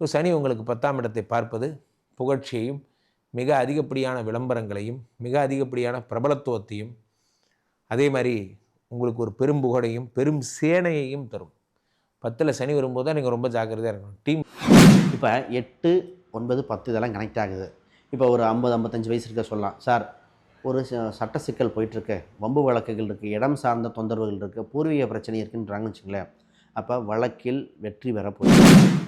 So சனி உங்களுக்கு பத்தாம் இடத்தை பார்ப்பது புகழ்ச்சியையும் மிக அதிகப்படியான விளம்பரங்களையும் மிக அதிகப்படியான பிரபலத்துவத்தையும் அதே மாதிரி உங்களுக்கு ஒரு பெரும் புகழையும் பெரும் சேனையையும் தரும். பத்தில் சனி வரும்போது தான் நீங்கள் ரொம்ப ஜாக்கிரதையாக இருக்கணும். டீம் இப்போ எட்டு ஒன்பது பத்து இதெல்லாம் கனெக்ட் ஆகுது. இப்போ ஒரு ஐம்பது ஐம்பத்தஞ்சு வயசு இருக்க சொல்லலாம். சார் ஒரு ச- சட்ட சிக்கல் போயிட்டுருக்கு. வம்பு வழக்குகள் இருக்குது இடம் சார்ந்த தொந்தரவுகள் இருக்குது பூர்வீக பிரச்சனை இருக்குன்றாங்கன்னு வச்சுங்களேன் அப்போ வழக்கில் வெற்றி பெற போகுது.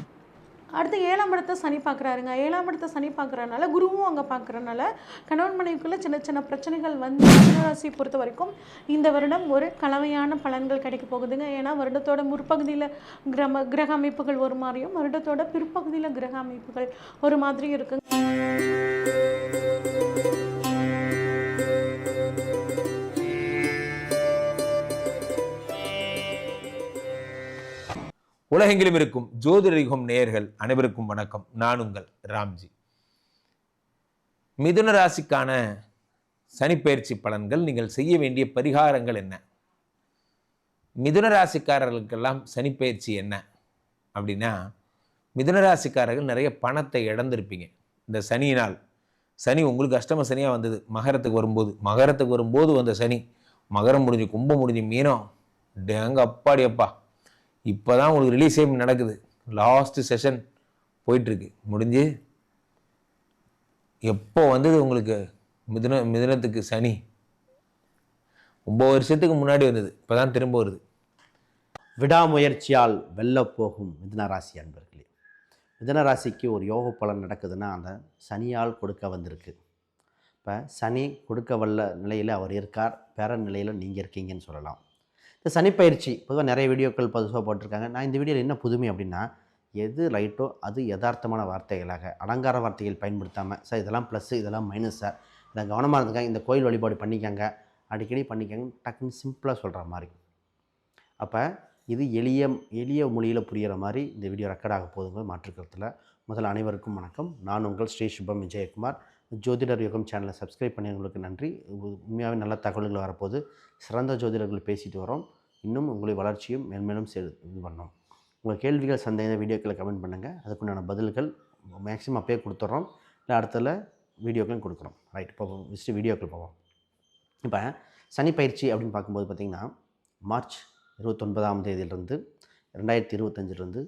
அடுத்து ஏழாம் இடத்தை சனி பார்க்குறாருங்க. ஏழாம் இடத்தை சனி பார்க்குறனால குருவும் அங்கே பார்க்குறனால கணவன் மனைவிக்குள்ளே சின்ன சின்ன பிரச்சனைகள் வந்து மீனராசியை பொறுத்த வரைக்கும் இந்த வருடம் ஒரு கலவையான பலன்கள் கிடைக்க போகுதுங்க. ஏன்னா வருடத்தோட முற்பகுதியில் கிரம கிரக அமைப்புகள் ஒரு மாதிரியும் வருடத்தோட பிற்பகுதியில் கிரக அமைப்புகள் ஒரு மாதிரி இருக்குங்க. உலகெங்கிலும் இருக்கும் ஜோதிடரிகம் நேயர்கள் அனைவருக்கும் வணக்கம். நான் உங்கள் ராம்ஜி. மிதுன ராசிக்கான சனிப்பயிற்சி பலன்கள் நீங்கள் செய்ய வேண்டிய பரிகாரங்கள் என்ன? மிதுன ராசிக்காரர்களுக்கெல்லாம் சனிப்பயிற்சி என்ன? அப்படின்னா மிதுன ராசிக்காரர்கள் நிறைய பணத்தை இழந்திருப்பீங்க. இந்த சனியினால். சனி உங்களுக்கு அஷ்டம சனியாக வந்தது. மகரத்துக்கு வரும்போது. மகரத்துக்கு வரும்போது வந்த சனி. மகரம் முடிஞ்சு கும்பம் முடிஞ்சு மீனம். டேங்க அப்பாடி அப்பா. இப்போ தான் உங்களுக்கு ரிலீஸ் டைம் நடக்குது. லாஸ்ட்டு செஷன் போயிட்டுருக்கு. முடிஞ்சு எப்போ வந்தது உங்களுக்கு? மிதுன மிதுனத்துக்கு சனி. ஒம்பது வருஷத்துக்கு முன்னாடி வந்தது. இப்போ தான் திரும்ப வருது. விடாமுயற்சியால் வெல்லப் போகும் மிதுன ராசி அன்பர்களே. மிதுன ராசிக்கு ஒரு யோக பலன் நடக்குதுன்னா அந்த சனியால் கொடுக்க வந்திருக்கு. இப்போ சனி கொடுக்க வல்ல நிலையில் அவர் இருக்கார். பெற நிலையில் நீங்கள் இருக்கீங்கன்னு சொல்லலாம். இந்த சனிப்பயிற்சி பொதுவாக நிறைய வீடியோக்கள் பொதுவாக போட்டிருக்காங்க. நான் இந்த வீடியோவில் என்ன புதுமை அப்படின்னா எது ரைட்டோ அது யதார்த்தமான வார்த்தைகளாக அலங்கார வார்த்தைகள் பயன்படுத்தாமல் சார் இதெல்லாம் ப்ளஸ்ஸு இதெல்லாம் மைனஸ் சார். இதை கவனமாக இருந்துக்காங்க இந்த கோயில் வழிபாடு பண்ணிக்கங்க அடிக்கடி பண்ணிக்கங்க டக்குன்னு சிம்பிளாக சொல்கிற மாதிரி. அப்போ இது எளிய எளிய மொழியில் புரிகிற மாதிரி இந்த வீடியோ ரெக்கார்ட் ஆக போதுங்க மாற்றுக்கிறதுல முதல் அனைவருக்கும் வணக்கம். நான் உங்கள் ஸ்ரீ சுபம் விஜயகுமார். ஜோதிடர் யுகம் சேனலை சப்ஸ்கிரைப் பண்ணியவங்களுக்கு நன்றி. உண்மையாகவே நல்ல தகவல்கள் வரப்போது சிறந்த ஜோதிடர்கள் பேசிட்டு வரோம். இன்னும் உங்களை வளர்ச்சியும் மேன்மேலும் செ இது பண்ணோம். உங்கள் கேள்விகள் சந்தேக வீடியோக்களை கமெண்ட் பண்ணுங்கள் அதுக்குண்டான பதில்கள் மேக்ஸிமம் அப்பயே கொடுத்துட்றோம் இல்லை அடுத்தல வீடியோக்களையும் கொடுக்குறோம். ரைட் இப்போ ஃபஸ்ட்டு வீடியோக்கள் போவோம். இப்போ சனி பயிற்சி அப்படின்னு பார்க்கும்போது பார்த்திங்கன்னா மார்ச் இருபத்தொன்பதாம் தேதியிலிருந்து ரெண்டாயிரத்தி இருபத்தஞ்சிலிருந்து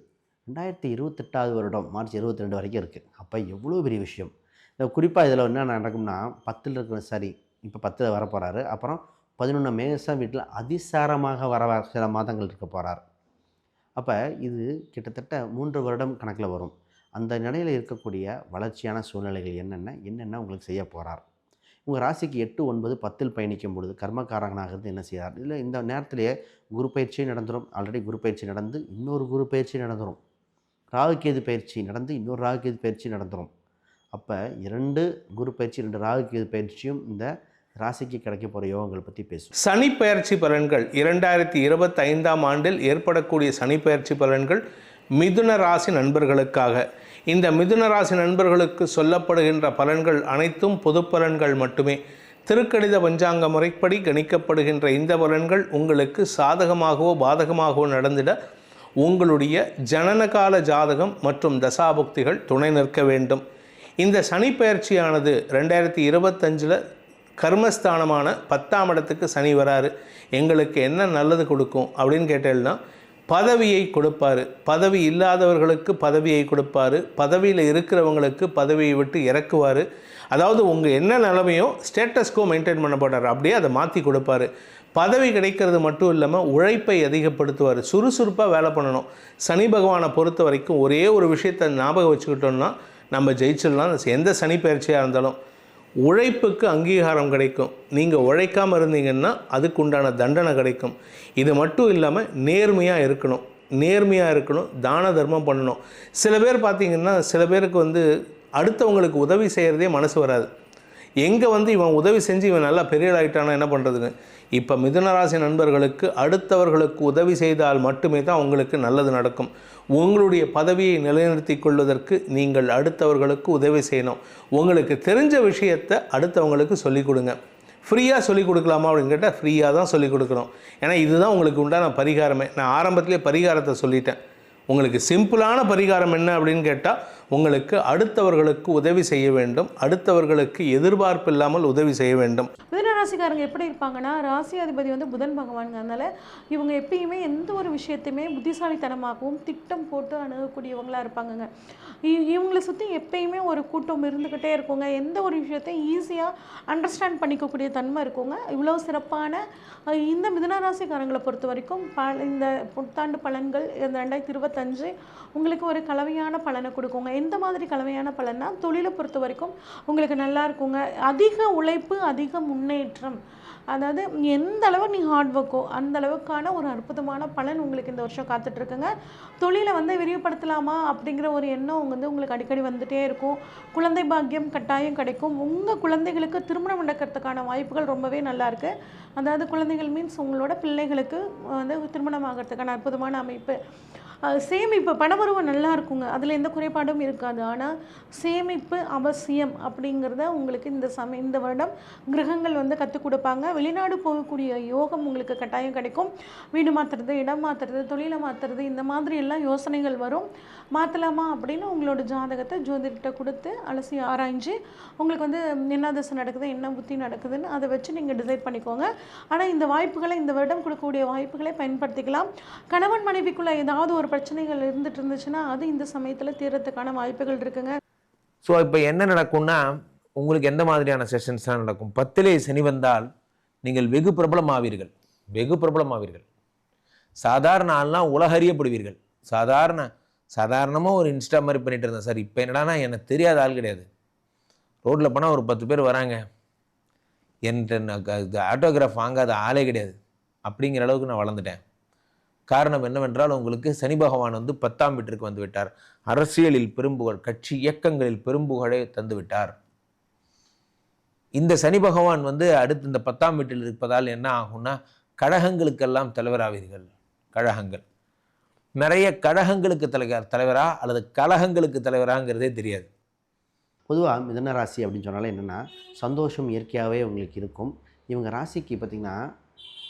ரெண்டாயிரத்தி இருபத்தெட்டாவது வருடம் மார்ச் இருபத்தி ரெண்டு வரைக்கும் இருக்குது அப்போ எவ்வளோ பெரிய விஷயம்? குறிப்பாக இதில் என்ன நடக்கும்னா பத்தில் இருக்கிற சரி இப்போ பத்தில் வர போகிறாரு அப்புறம் பதினொன்று மேசம் வீட்டில் அதிசாரமாக வர வர சில மாதங்கள் இருக்க போகிறார் அப்போ இது கிட்டத்தட்ட மூன்று வருடம் கணக்கில் வரும். அந்த நிலையில் இருக்கக்கூடிய வளர்ச்சியான சூழ்நிலைகள் என்னென்ன என்னென்ன உங்களுக்கு செய்ய போகிறார் உங்கள் ராசிக்கு எட்டு ஒன்பது பத்தில் பயணிக்கும் பொழுது கர்மக்காரகனாகிறது என்ன செய்கிறார் இல்லை இந்த நேரத்திலேயே குரு பயிற்சி நடந்துடும் ஆல்ரெடி குரு பயிற்சி நடந்து இன்னொரு குரு பயிற்சி நடந்துடும் ராகுகேது பயிற்சி நடந்து இன்னொரு ராகுகேது பயிற்சி நடந்துடும் அப்போ இரண்டு குரு பயிற்சி ரெண்டு ராகுகேது பயிற்சியும் இந்த ராசிக்கு கிடைக்க போகிற யோகங்களை பற்றி பேசுவோம். சனி பயிற்சி பலன்கள் இரண்டாயிரத்தி இருபத்தி ஐந்தாம் ஆண்டில் ஏற்படக்கூடிய சனி பயிற்சி பலன்கள் மிதுன ராசி நண்பர்களுக்காக. இந்த மிதுன ராசி நண்பர்களுக்கு சொல்லப்படுகின்ற பலன்கள் அனைத்தும் பொது பலன்கள் மட்டுமே. திருக்கணித பஞ்சாங்க முறைப்படி கணிக்கப்படுகின்ற இந்த பலன்கள் உங்களுக்கு சாதகமாகவோ பாதகமாகவோ நடந்திட உங்களுடைய ஜனனகால ஜாதகம் மற்றும் தசாபுக்திகள் துணை நிற்க வேண்டும். இந்த சனி பயிற்சியானது ரெண்டாயிரத்தி இருபத்தஞ்சில் கர்மஸ்தானமான பத்தாம் இடத்துக்கு சனி வராரு. எங்களுக்கு என்ன நல்லது கொடுக்கும் அப்படின்னு கேட்டேன்னா பதவியை கொடுப்பாரு. பதவி இல்லாதவர்களுக்கு பதவியை கொடுப்பாரு. பதவியில் இருக்கிறவங்களுக்கு பதவியை விட்டு இறக்குவார். அதாவது உங்கள் என்ன நிலமையோ ஸ்டேட்டஸ்கோ மெயின்டைன் பண்ண போட்டார் அப்படியே அதை மாற்றி கொடுப்பாரு. பதவி கிடைக்கிறது மட்டும் இல்லாமல் உழைப்பை அதிகப்படுத்துவார். சுறுசுறுப்பாக வேலை பண்ணணும். சனி பகவானை பொறுத்த வரைக்கும் ஒரே ஒரு விஷயத்தை ஞாபகம் வச்சுக்கிட்டோம்னா நம்ம ஜெயிச்சிடலாம். எந்த சனி பயிற்சியாக இருந்தாலும் உழைப்புக்கு அங்கீகாரம் கிடைக்கும். நீங்கள் உழைக்காமல் இருந்தீங்கன்னா அதுக்கு உண்டான தண்டனை கிடைக்கும். இது மட்டும் இல்லாமல் நேர்மையாக இருக்கணும். நேர்மையாக இருக்கணும். தான தர்மம் பண்ணணும். சில பேர் பார்த்தீங்கன்னா சில பேருக்கு வந்து அடுத்தவங்களுக்கு உதவி செய்கிறதே மனசு வராது. எங்கே வந்து இவன் உதவி செஞ்சு இவன் நல்லா பெரியலாகிட்டானா என்ன பண்ணுறதுன்னு இப்போ மிதுனராசி நண்பர்களுக்கு அடுத்தவர்களுக்கு உதவி செய்தால் மட்டுமே தான் உங்களுக்கு நல்லது நடக்கும். உங்களுடைய பதவியை நிலைநிறுத்திக் கொள்வதற்கு நீங்கள் அடுத்தவர்களுக்கு உதவி செய்யணும். உங்களுக்கு தெரிஞ்ச விஷயத்தை அடுத்தவங்களுக்கு சொல்லிக் கொடுங்க. ஃப்ரீயாக சொல்லிக் கொடுக்கலாமா அப்படின்னு கேட்டால் ஃப்ரீயாக தான் சொல்லிக் கொடுக்கணும். ஏன்னா இதுதான் உங்களுக்கு உண்டான பரிகாரமே. நான் ஆரம்பத்திலே பரிகாரத்தை சொல்லிட்டேன். உங்களுக்கு சிம்பிளான பரிகாரம் என்ன அப்படின்னு கேட்டால் உங்களுக்கு அடுத்தவர்களுக்கு உதவி செய்ய வேண்டும். அடுத்தவர்களுக்கு எதிர்பார்ப்பு இல்லாமல் உதவி செய்ய வேண்டும். மிதுன ராசிக்காரங்க எப்படி இருப்பாங்கன்னா ராசி அதிபதி வந்து புதன் பகவானுங்க. அதனால இவங்க எப்பயுமே எந்த ஒரு விஷயத்தையுமே புத்திசாலித்தனமாகவும் திட்டம் போட்டு அணுகக்கூடியவங்களாக இருப்பாங்கங்க. இ- இவங்களை சுற்றி எப்பயுமே ஒரு கூட்டம் இருந்துக்கிட்டே இருக்குங்க. எந்த ஒரு விஷயத்தையும் ஈஸியாக அண்டர்ஸ்டாண்ட் பண்ணிக்கக்கூடிய தன்மை இருக்குங்க. இவ்வளோ சிறப்பான இந்த மிதனராசிக்காரங்களை பொறுத்த வரைக்கும் ப இந்த புத்தாண்டு பலன்கள் இந்த ரெண்டாயிரத்தி இருபத்தஞ்சு உங்களுக்கு ஒரு கலவையான பலனை கொடுக்குங்க. எந்த மாதிரி கலவையான பலன்னா தொழிலை பொறுத்த வரைக்கும் உங்களுக்கு நல்லா இருக்குங்க. அதிக உழைப்பு அதிக முன்னேற்றம். அதாவது எந்த அளவு நீ ஹார்ட் ஒர்க்கோ அந்த அளவுக்கான ஒரு அற்புதமான பலன் உங்களுக்கு இந்த வருஷம் காத்துட்ருக்குங்க. தொழிலை வந்து விரிவுபடுத்தலாமா அப்படிங்கிற ஒரு எண்ணம் வந்து உங்களுக்கு அடிக்கடி வந்துகிட்டே இருக்கும். குழந்தை பாக்கியம் கட்டாயம் கிடைக்கும். உங்கள் குழந்தைகளுக்கு திருமணம் நடக்கிறதுக்கான வாய்ப்புகள் ரொம்பவே நல்லாயிருக்கு அதாவது குழந்தைகள் மீன்ஸ் உங்களோட பிள்ளைகளுக்கு வந்து திருமணம் ஆகிறதுக்கான அற்புதமான அமைப்பு. சேமிப்பு பணவரவு நல்லா இருக்குங்க. அதில் எந்த குறைபாடும் இருக்காது. ஆனால் சேமிப்பு அவசியம் அப்படிங்கிறத உங்களுக்கு இந்த சம இந்த வருடம் கிரகங்கள் வந்து கற்றுக் கொடுப்பாங்க. வெளிநாடு போகக்கூடிய யோகம் உங்களுக்கு கட்டாயம் கிடைக்கும். வீடு மாற்றுறது இடம் மாற்றுறது தொழிலை மாற்றுறது இந்த மாதிரி எல்லாம் யோசனைகள் வரும். மாற்றலாமா அப்படின்னு உங்களோட ஜாதகத்தை ஜோதிடர்கிட்ட கொடுத்து அலசி ஆராய்ஞ்சு உங்களுக்கு வந்து என்ன தசை நடக்குது என்ன புத்தி நடக்குதுன்னு அதை வச்சு நீங்கள் டிசைட் பண்ணிக்கோங்க. ஆனால் இந்த வாய்ப்புகளை இந்த வருடம் கொடுக்கக்கூடிய வாய்ப்புகளை பயன்படுத்திக்கலாம். கணவன் மனைவிக்குள்ளே ஏதாவது ஒரு பிரச்சனைகள் இருந்துட்டு இருந்துச்சுன்னா அது இந்த சமயத்தில் தீர்றதுக்கான வாய்ப்புகள் இருக்குங்க. ஸோ இப்போ என்ன நடக்கும்னா உங்களுக்கு எந்த மாதிரியான செஷன்ஸ்லாம் நடக்கும்? பத்திலே சனி வந்தால் நீங்கள் வெகு பிரபலமாவீர்கள். வெகு பிரபலமாவீர்கள். சாதாரண ஆள்லாம் உலகறியப்படுவீர்கள். சாதாரண சாதாரணமாக ஒரு இன்ஸ்டா மாதிரி பண்ணிட்டு இருந்தேன் சார் இப்போ என்னடானா எனக்கு தெரியாத ஆள் கிடையாது. ரோட்டில் போனால் ஒரு பத்து பேர் வராங்க. என்கிட்ட ஆட்டோகிராஃப் வாங்காத ஆளே கிடையாது. அப்படிங்கிற அளவுக்கு நான் வளர்ந்துட்டேன். காரணம் என்னவென்றால் உங்களுக்கு சனி பகவான் வந்து பத்தாம் வீட்டிற்கு வந்துவிட்டார் அரசியலில் பெரும்புகழ் கட்சி இயக்கங்களில் பெரும்புகழை தந்துவிட்டார் இந்த சனி பகவான் வந்து அடுத்து இந்த பத்தாம் வீட்டில் இருப்பதால் என்ன ஆகும்னா கழகங்களுக்கெல்லாம் தலைவராவீர்கள். கழகங்கள் நிறைய கழகங்களுக்கு தலைவர் தலைவரா அல்லது கழகங்களுக்கு தலைவராங்கிறதே தெரியாது. பொதுவாக மிதன ராசி அப்படின்னு சொன்னாலே என்னென்னா சந்தோஷம் இயற்கையாகவே உங்களுக்கு இருக்கும். இவங்க ராசிக்கு பார்த்திங்கன்னா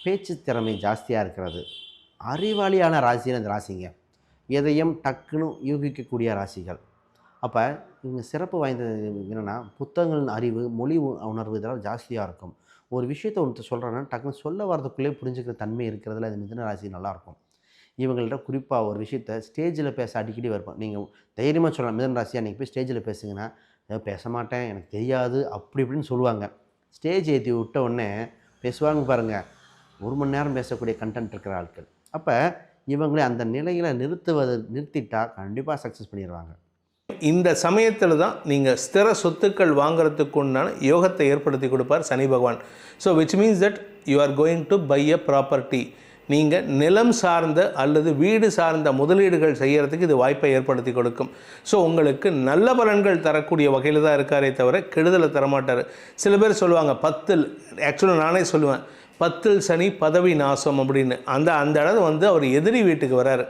பேச்சு திறமை ஜாஸ்தியாக இருக்கிறது. அறிவாளியான ராசின்னு அந்த ராசிங்க. எதையும் டக்குன்னு யூகிக்கக்கூடிய ராசிகள். அப்போ இவங்க சிறப்பு வாய்ந்தது என்னென்னா புத்தகங்களின் அறிவு மொழி உணர்வு இதெல்லாம் ஜாஸ்தியாக இருக்கும். ஒரு விஷயத்தை ஒன்று சொல்கிறேன்னா டக்குன்னு சொல்ல வரதுக்குள்ளே புரிஞ்சுக்கிற தன்மை இருக்கிறதுல இந்த மிதன ராசி நல்லாயிருக்கும் இவங்கள்ட்ட குறிப்பாக ஒரு விஷயத்த ஸ்டேஜில் பேச அடிக்கடி வருப்போம். நீங்கள் தைரியமாக சொல்லலாம் மிதன ராசி அன்றைக்கி போய் ஸ்டேஜில் பேசுங்கன்னா பேச மாட்டேன் எனக்கு தெரியாது அப்படி இப்படின்னு சொல்லுவாங்க. ஸ்டேஜ் ஏற்றி விட்ட உடனே பேசுவாங்க பாருங்கள் ஒரு மணி நேரம் பேசக்கூடிய கண்டென்ட் இருக்கிற ஆட்கள். அப்போ இவங்களை அந்த நிலையில் நிறுத்துவது நிறுத்திட்டால் கண்டிப்பாக சக்ஸஸ் பண்ணிடுவாங்க இந்த சமயத்தில் தான் நீங்கள் ஸ்திர சொத்துக்கள் வாங்குறதுக்கு உண்டான யோகத்தை ஏற்படுத்தி கொடுப்பார் சனி பகவான். So which means that you are going to buy a property நீங்கள் நிலம் சார்ந்த அல்லது வீடு சார்ந்த முதலீடுகள் செய்கிறதுக்கு இது வாய்ப்பை ஏற்படுத்தி கொடுக்கும். ஸோ உங்களுக்கு நல்ல பலன்கள் தரக்கூடிய வகையில் தான் இருக்காரே தவிர கெடுதலை தரமாட்டார். சில பேர் சொல்லுவாங்க பத்தில் ஆக்சுவலாக நானே சொல்லுவேன் பத்தில் சனி பதவி நாசம் அப்படின்னு. அந்த அந்த இடத்துல வந்து அவர் எதிரி வீட்டுக்கு வராரு.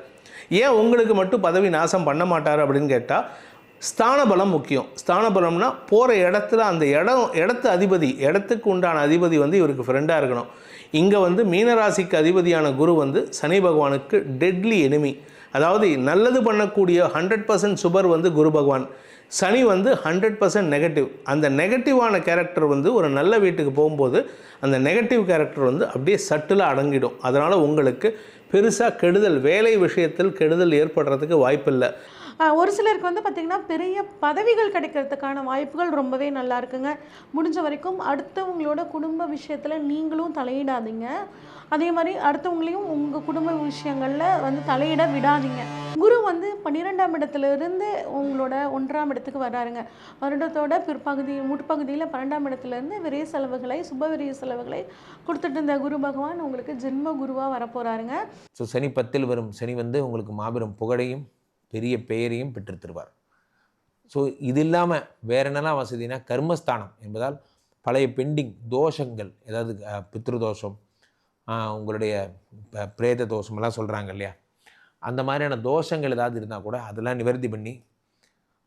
ஏன் உங்களுக்கு மட்டும் பதவி நாசம் பண்ண மாட்டார் அப்படின்னு கேட்டால் ஸ்தான பலம் முக்கியம். ஸ்தான பலம்னா போகிற இடத்துல அந்த இடம் இடத்து அதிபதி இடத்துக்கு உண்டான அதிபதி வந்து இவருக்கு ஃப்ரெண்டாக இருக்கணும். இங்கே வந்து மீனராசிக்கு அதிபதியான குரு வந்து சனி பகவானுக்கு டெட்லி எனிமி அதாவது நல்லது பண்ணக்கூடிய ஹண்ட்ரட் பர்சன்ட் சுபர் வந்து குரு பகவான். சனி வந்து ஹண்ட்ரட் பர்சன்ட் நெகட்டிவ் அந்த நெகட்டிவான கேரக்டர் வந்து ஒரு நல்ல வீட்டுக்கு போகும்போது அந்த நெகட்டிவ் கேரக்டர் வந்து அப்படியே சட்டிலாக அடங்கிடும். அதனால் உங்களுக்கு பெருசாக கெடுதல் வேலை விஷயத்தில் கெடுதல் ஏற்படுறதுக்கு வாய்ப்பில்லை. ஒரு சிலருக்கு வந்து பார்த்திங்கன்னா பெரிய பதவிகள் கிடைக்கிறதுக்கான வாய்ப்புகள் ரொம்பவே நல்லா இருக்குங்க. முடிஞ்ச வரைக்கும் அடுத்தவங்களோட குடும்ப விஷயத்தில் நீங்களும் தலையிடாதீங்க. அதே மாதிரி அடுத்தவங்களையும் உங்கள் குடும்ப விஷயங்களில் வந்து தலையிட விடாதீங்க. குரு வந்து பன்னிரெண்டாம் இடத்துலேருந்து உங்களோட ஒன்றாம் இடத்துக்கு வராருங்க வருடத்தோட பிற்பகுதி முற்பகுதியில் பன்னெண்டாம் இடத்துல இருந்து விரைய செலவுகளை சுப விரைய செலவுகளை கொடுத்துட்டு இருந்த குரு பகவான் உங்களுக்கு ஜென்ம குருவாக வரப்போகிறாருங்க ஸோ சனி பத்தில் வரும் சனி வந்து உங்களுக்கு மாபெரும் புகழையும் பெரிய பெயரையும் பெற்று தருவார் ஸோ இது இல்லாமல் வேற என்னெல்லாம் வசதினா கர்மஸ்தானம் என்பதால் பழைய பெண்டிங் தோஷங்கள் ஏதாவது பித்ருதோஷம் பித்ரு தோஷம் உங்களுடைய ப- பிரேத தோஷம் எல்லாம் சொல்கிறாங்க இல்லையா? அந்த மாதிரியான தோஷங்கள் ஏதாவது இருந்தால் கூட அதெல்லாம் நிவர்த்தி பண்ணி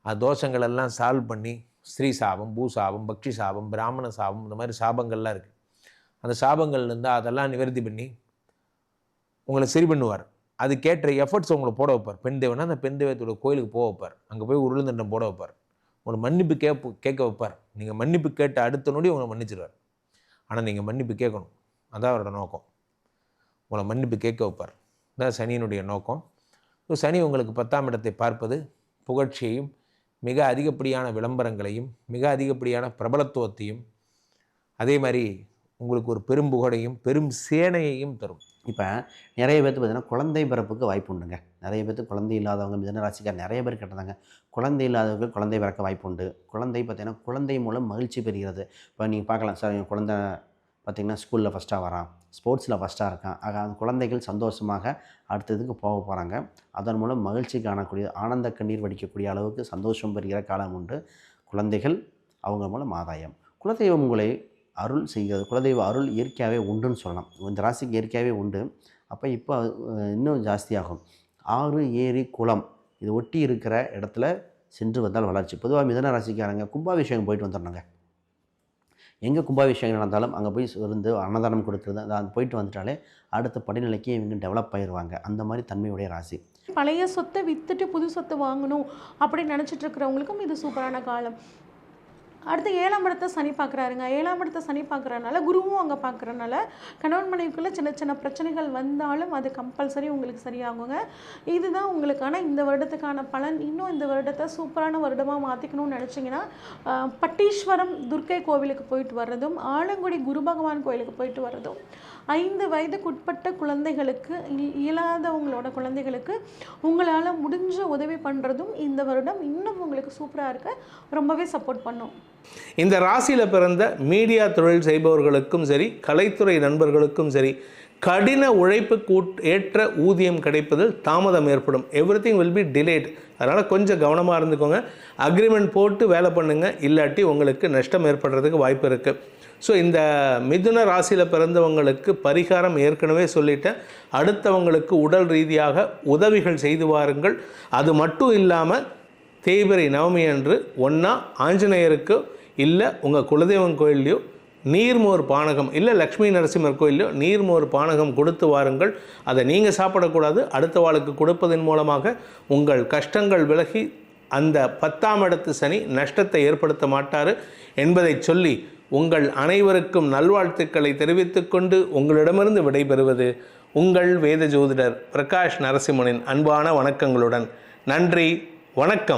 அந்த தோஷங்கள் எல்லாம் சால்வ் பண்ணி ஸ்ரீ சாபம் பூசாபம் பக்ஷி சாபம் பிராமண சாபம் இந்த மாதிரி சாபங்கள்லாம் இருக்குது அந்த சாபங்கள் இருந்தால் அதெல்லாம் நிவர்த்தி பண்ணி உங்களை சரி பண்ணுவார். அதுக்கேற்ற எஃபர்ட்ஸ் உங்களை போட வைப்பார். பெண் தேவனா? அந்த பெண் தெய்வத்தோட கோயிலுக்கு போக வைப்பார். அங்கே போய் உருளுந்தண்டம் போட வைப்பார். உங்களை மன்னிப்பு கேட்பு கேட்க வைப்பார். நீங்கள் மன்னிப்பு கேட்ட அடுத்த நொடி உங்களை மன்னிச்சிடுவார் ஆனால் நீங்கள் மன்னிப்பு கேட்கணும். அதான் அவரோட நோக்கம். உங்களை மன்னிப்பு கேட்க வைப்பார். அதான் சனியினுடைய நோக்கம். ஸோ சனி உங்களுக்கு பத்தாம் இடத்தை பார்ப்பது புகழ்ச்சியையும் மிக அதிகப்படியான விளம்பரங்களையும் மிக அதிகப்படியான பிரபலத்துவத்தையும் அதே மாதிரி உங்களுக்கு ஒரு பெரும் புகழையும் பெரும் சேனையையும் தரும். இப்போ நிறைய பேர்த்து பார்த்தீங்கன்னா குழந்தை பிறப்புக்கு வாய்ப்பு உண்டுங்க. நிறைய பேர்த்து குழந்தை இல்லாதவங்க மிதனராசிக்கார் நிறைய பேர் கேட்டதாங்க குழந்தை இல்லாதவங்க குழந்தை பிறக்க வாய்ப்பு உண்டு. குழந்தை பார்த்தீங்கன்னா குழந்தை மூலம் மகிழ்ச்சி பெறுகிறது. இப்போ நீங்கள் பார்க்கலாம். சார் என் குழந்தை பார்த்திங்கன்னா ஸ்கூலில் ஃபஸ்ட்டாக வரான். ஸ்போர்ட்ஸில் ஃபஸ்ட்டாக இருக்கான். ஆக அந்த குழந்தைகள் சந்தோஷமாக அடுத்ததுக்கு போக போகிறாங்க அதன் மூலம் மகிழ்ச்சி காணக்கூடிய ஆனந்த கண்ணீர் வடிக்கக்கூடிய அளவுக்கு சந்தோஷம் பெறுகிற காலம் உண்டு. குழந்தைகள் அவங்க மூலம் ஆதாயம். குலதெய்வம் உங்களை அருள் செய்கிறது குலதெய்வ அருள் இயற்கையாகவே உண்டுன்னு சொல்லலாம். இந்த ராசிக்கு இயற்கையாகவே உண்டு. அப்போ இப்போ இன்னும் ஜாஸ்தியாகும். ஆறு ஏரி குளம் இது ஒட்டி இருக்கிற இடத்துல சென்று வந்தால் வளர்ச்சி. பொதுவாக மிதன ராசிக்காரங்க கும்பாபிஷேகம் போயிட்டு வந்துடணுங்க. எங்கே கும்பாபிஷேகம் நடந்தாலும் அங்கே போய் இருந்து அன்னதானம் கொடுக்குறது அது போயிட்டு வந்துட்டாலே அடுத்த படிநிலைக்கு இவங்க டெவலப் ஆயிடுவாங்க. அந்த மாதிரி தன்மையுடைய ராசி. பழைய சொத்தை விற்றுட்டு புது சொத்தை வாங்கணும் அப்படின்னு நினச்சிட்டு இருக்கிறவங்களுக்கும் இது சூப்பரான காலம். அடுத்து ஏழாம் இடத்தை சனி பார்க்குறாருங்க. ஏழாம் இடத்தை சனி பார்க்குறனால குருவும் அங்கே பார்க்குறனால கணவன் மனைவிக்குள்ளே சின்ன சின்ன பிரச்சனைகள் வந்தாலும் அது கம்பல்சரி உங்களுக்கு சரியாகுங்க. இதுதான் உங்களுக்கான இந்த வருடத்துக்கான பலன் இன்னும் இந்த வருடத்தை சூப்பரான வருடமாக மாற்றிக்கணும்னு நினச்சிங்கன்னா பட்டீஸ்வரம் துர்க்கை கோவிலுக்கு போயிட்டு வர்றதும் ஆலங்குடி குரு பகவான் கோயிலுக்கு போயிட்டு வர்றதும் ஐந்து வயதுக்குட்பட்ட குழந்தைகளுக்கு இயலாதவங்களோட குழந்தைகளுக்கு உங்களால் முடிஞ்ச உதவி பண்ணுறதும் இந்த வருடம் இன்னும் உங்களுக்கு சூப்பராக இருக்க. ரொம்பவே சப்போர்ட் பண்ணும். இந்த ராசியில் பிறந்த மீடியா தொழில் செய்பவர்களுக்கும் சரி கலைத்துறை நண்பர்களுக்கும் சரி கடின உழைப்பு கூட் ஏற்ற ஊதியம் கிடைப்பதில் தாமதம் ஏற்படும். Everything will be delayed அதனால் கொஞ்சம் கவனமாக இருந்துக்கோங்க. அக்ரிமெண்ட் போட்டு வேலை பண்ணுங்கள் இல்லாட்டி உங்களுக்கு நஷ்டம் ஏற்படுறதுக்கு வாய்ப்பு இருக்குது ஸோ இந்த மிதுன ராசியில் பிறந்தவங்களுக்கு பரிகாரம் ஏற்கனவே சொல்லிட்டேன். அடுத்தவங்களுக்கு உடல் ரீதியாக உதவிகள் செய்து வாருங்கள். அது மட்டும் இல்லாமல் தேய்பிரை நவமி அன்று ஒன்றா ஆஞ்சநேயருக்கு இல்லை உங்கள் குலதெய்வம் கோயில்லையோ நீர்மோர் பானகம் இல்லை லக்ஷ்மி நரசிம்மர் கோயிலையோ நீர்மோர் பானகம் கொடுத்து வாருங்கள். அதை நீங்கள் சாப்பிடக்கூடாது அடுத்த வாளுக்கு கொடுப்பதன் மூலமாக உங்கள் கஷ்டங்கள் விலகி அந்த பத்தாம் இடத்து சனி நஷ்டத்தை ஏற்படுத்த மாட்டார் என்பதை சொல்லி உங்கள் அனைவருக்கும் நல்வாழ்த்துக்களை தெரிவித்துக்கொண்டு உங்களிடமிருந்து விடைபெறுவது உங்கள் வேத ஜோதிடர் பிரகாஷ் நரசிம்மனின் அன்பான வணக்கங்களுடன். நன்றி வணக்கம்.